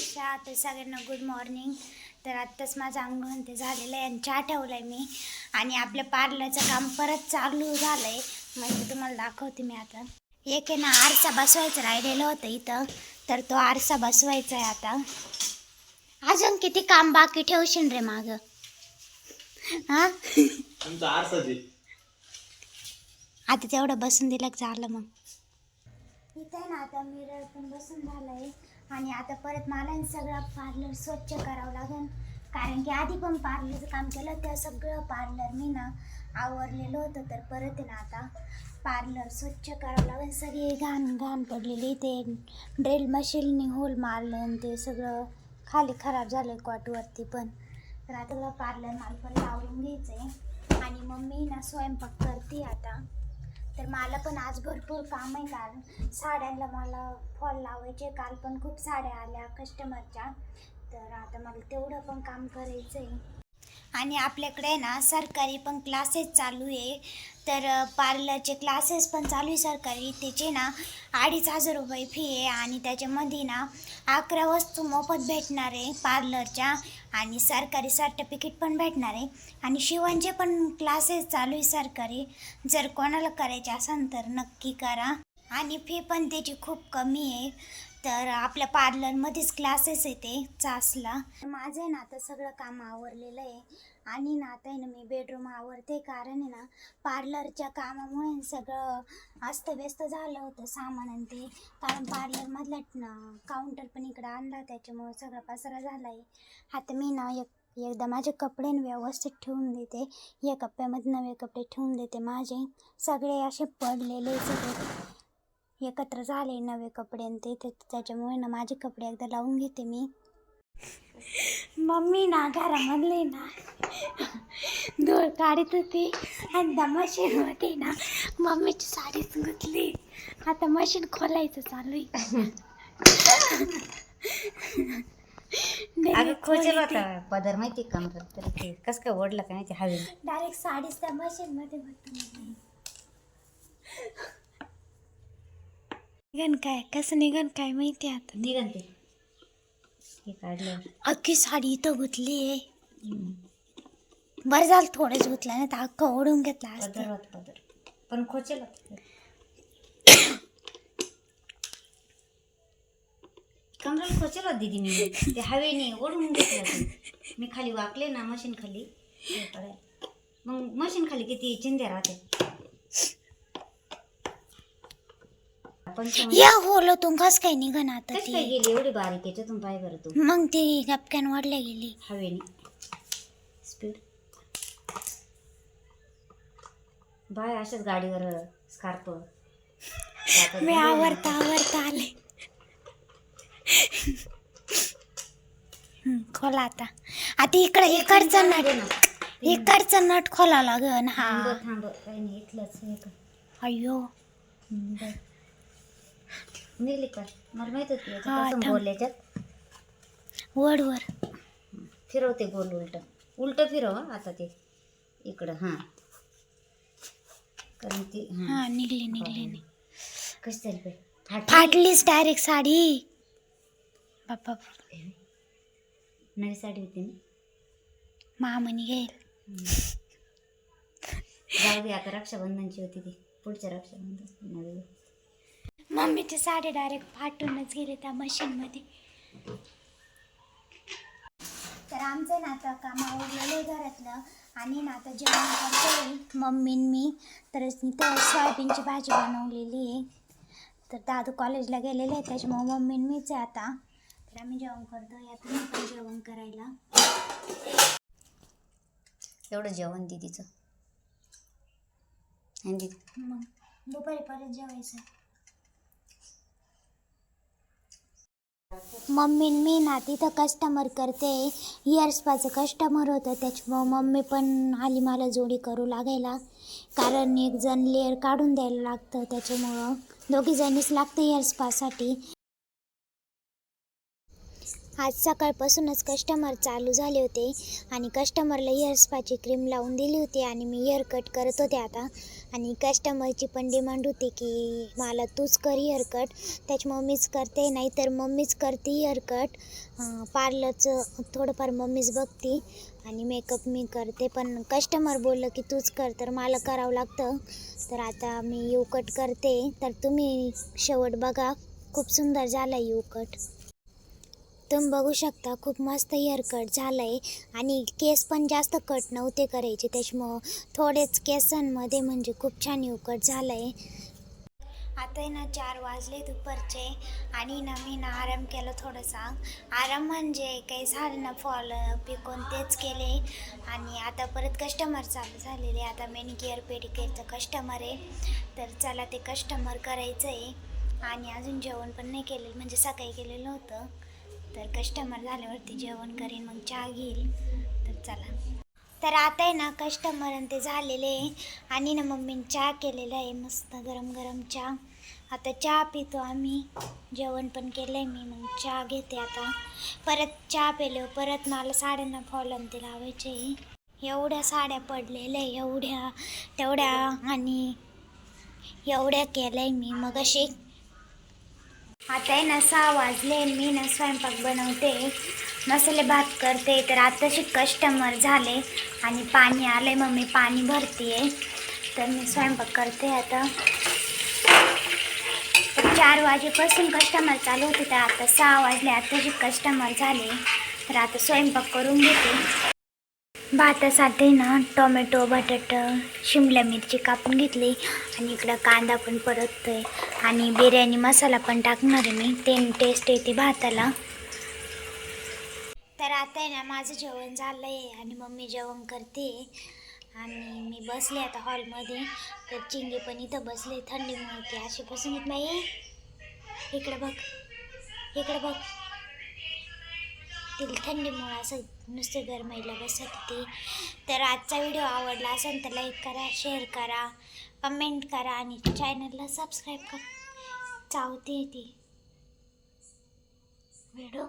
शुभेच्छा तर सगळ्यांना गुड मॉर्निंग तर आत्ताच माझं अंगण ते झालेलं आहे आणि चहा ठेवला आहे मी. आणि आपल्या पार्लरचं काम परत चालू झालं आहे म्हणजे तुम्हाला दाखवते मी आता. एक आहे ना आरसा बसवायचं राहिलेलं होतं इथं. तर तो आरसा बसवायचा आहे आता. अजून किती काम बाकी ठेवशील रे मागं? हां? आता तेवढं बसून दिलं झालं मग? इथे ना आता मिरर पण बसून झालंय आणि आता परत मला ना सगळं पार्लर स्वच्छ करावं लागेल. कारण की आधी पण पार्लरचं काम केलं त्या सगळं पार्लर मी ना आवरलेलं होतं. तर परत आहे ना आता पार्लर स्वच्छ करावं लागेल. सगळी घाण घाण पडलेली ते ड्रिल मशीनने होल मारलं आणि ते सगळं खाली खराब झालं कॉटवरती पण. तर आता पार्लर माल पण लावून घ्यायचं आहे आणि मम्मी ना स्वयंपाक करते आता. मला पण आज भरपूर काम आहे कारण साड्यांना मला फॉल लावायचे काल पण खूप साड्या आल्या कस्टमरच्या तर आता मला तेवढं पण काम करायचं आहे आणि आपल्याकडे ना सरकारी पण क्लासेस चालू आहे. तर पार्लरचे क्लासेस पण चालू आहे सरकारी. त्याचे ना अडीच हजार रुपये फी आहे आणि त्याच्यामध्ये ना अकरा वस्तू मोफत भेटणार आहे पार्लरच्या आणि सरकारी सर्टिफिकेट पण भेटणार आहे. आणि शिवणचे पण क्लासेस चालू आहे सरकारी. जर कोणाला करायचे असेल तर नक्की करा. आणि फी पण त्याची खूप कमी आहे. तर आपल्या पार्लरमध्येच क्लासेस येते चासला. माझं आहे ना आता सगळं काम आवरलेलं आहे. आणि ना आता आहे ना मी बेडरूम आवरते. कारण आहे ना पार्लरच्या कामामुळे सगळं अस्तव्यस्त झालं होतं सामान आणि ते. कारण पार्लरमधलं काउंटर पण इकडं आणला त्याच्यामुळे सगळा पसरा झाला आहे आता मी ना एक एकदा माझे कपडे व्यवस्थित ठेवून देते. या कप्प्यामध्ये नवे कपडे ठेवून देते माझे. सगळे असे पडलेले सगळे. एकत्र झाले नवे कपडे आणि ते ते- त्याच्यामुळे ना माझे कपडे एकदा लावून घेते मी. मम्मी ना घरामधले ना धूळ काढत होती आणि त्या मशीन होती ना मम्मीची साडीच गुतली आता मशीन खोलायचं चालू आहे. अगं खोचल होता पदर माहिती का मला तर ते कसं काय ओढलं का माहिती हवे डायरेक्ट साडीच त्या मशीन मध्ये बघतो निघन काय? कसं निघन काय माहिती आता? निघन ते. हे काढलं. अख्खी साडी इथं गुतली आहे. बरं झालं थोडंच गुतलं नाही तर अख्खं ओढून घेतला पदर असतं. होत पदर पण खोचल होत कमराला खोचल होत दिदी मी ते हवेने ओढून घेतलं ते. मी खाली वाकले ना मशीन खाली. पडायला. मग मशीन खाली किती चिंध्या राहते. आपण या होलो तू कस काय निघन आता काय ती? गेली एवढी बारीक? याच्यातून पाय बरं तू. मग ती गपक्यान वाढल्या गेली. हवेने. स्पीड बाय अशाच गाडीवर स्कार्प. मी आवरता आवरता आले. खोला आता. आता इकडे इकडचं नट. इकडचं नट खोला लागन हा थांब थांब. काही नाही इथलंच हे कर. अय्यो. हम्म. निघली का? मला माहीत होती हा, याच्यापासून थांब. गोल याच्यात. वर वर फिरवते गोल उलट. उलट फिरव हं, आता ते. इकडं हां. कारण ती हां. हा निघली निघली नाही कशी तरी फाट फाटलीच डायरेक्ट साडी. बाप्पा. नवी साडी होती ना? मामनी घेईल. जाऊ दे आता रक्षाबंधनची होती ती. पुढच्या रक्षाबंधन नवी मम्मीची साडी डायरेक्ट फाटूनच गेले त्या मशीनमध्ये तर आमचं ना आता काम आहे घरातलं. आणि ना आता जेवण करतोय मम्मी न मी. तर इथं सोयाबीनची भाजी बनवलेली आहे. तर दादू कॉलेजला गेलेले आहे त्याच्यामुळे मम्मी न मीच आहे आता. तर आम्ही जेवण करतोय. आता मी पण जेवण करायला. एवढं जेवण दिदीचं. आणि दीदी? मग दुपारी परत जेवायचं. मम्मी मी ना तिथं कस्टमर करते. इयर्सपाचं स्पाचं कस्टमर होतं. त्याच्यामुळं मम्मी पण आली मला जोडी करू लागायला. कारण एक जण लेअर काढून द्यायला लागतं. त्याच्यामुळं दोघी जणीच लागतं इयर्सपासाठी आज सकाळपासूनच कस्टमर चालू झाले होते. आणि कस्टमरला इयर्सपाची स्पाची क्रीम लावून दिली होती. आणि मी इयर कट करत होते आता. आणि कस्टमरची पण डिमांड होती की मला तूच कर हेअर त्याची त्याच्यामुळे मीच करते नाहीतर मम्मीच करते हेअरकट पार्लरचं थोडंफार मम्मीच बघते आणि मेकअप मी करते. पण कस्टमर बोललं की तूच कर तर मला करावं लागतं. तर आता मी यू कट करते. तर तुम्ही शेवट बघा. खूप सुंदर झाला यू कट तुम्ही बघू शकता खूप मस्त हेअर कट झालं आहे आणि केस पण जास्त कट नव्हते करायचे. त्याच्यामुळं थोडेच केसांमध्ये म्हणजे खूप छान यू झालं आहे आता आहे ना चार वाजले दुपारचे आणि ना मी ना आराम केला थोडासा. आराम म्हणजे काही झालं ना फॉल पिकून तेच केले. आणि आता परत कस्टमर चालू झालेले. आता मेनिकेअर पेडिकेअरचं कस्टमर आहे. तर चला ते कस्टमर करायचं आहे आणि अजून जेवण पण नाही केलेलं म्हणजे सकाळी केलेलं होतं. तर कस्टमर झाल्यावरती जेवण करेन मग चहा घेईल. तर चला. तर आता आहे ना कस्टमर आणि ते झालेले आहे. आणि ना मम्मीने चहा केलेला आहे मस्त गरम गरम चहा. आता चहा पितो आम्ही. जेवण पण केलं आहे मी मग चहा घेते आता. परत चहा पेलो परत मला साड्यांना फॉल आणि ते लावायचे आहे. एवढ्या साड्या पडलेल्या आहे, एवढ्या तेवढ्या. आणि एवढ्या केल्या आहे मी. मग अशी आता आहे ना सहा वाजले मी ना स्वयंपाक बनवते मसाले भात करते तर आताशी कस्टमर झाले आणि पाणी आलंय मग मी पाणी भरते तर मी स्वयंपाक करते आता. चार वाजेपासून कस्टमर चालू होते तर आता सहा वाजले आताशी कस्टमर झाले. तर आता स्वयंपाक करून घेते. भातासाठी ना टोमॅटो बटाटा शिमला मिरची कापून घेतली आणि इकडं कांदा पण परततोय. आणि बिर्याणी मसाला पण टाकणार आहे मी. ते टेस्ट येते भाताला. तर आता आहे ना माझं जेवण झालं आहे आणि मम्मी जेवण करते. आणि मी बसले आता हॉलमध्ये. तर चिंगी पण इथं बसले थंडीमुळे. ती अशी बसून येत नाही इकडं बघ. इकडं बघ. तिला थंडीमुळे असं नुसते गरमाईला बसत होती. तर आजचा व्हिडिओ आवडला असेल तर लाईक करा शेअर करा कमेंट करा आणि चॅनलला सबस्क्राईब करा. चावते ती. व्हिडिओ.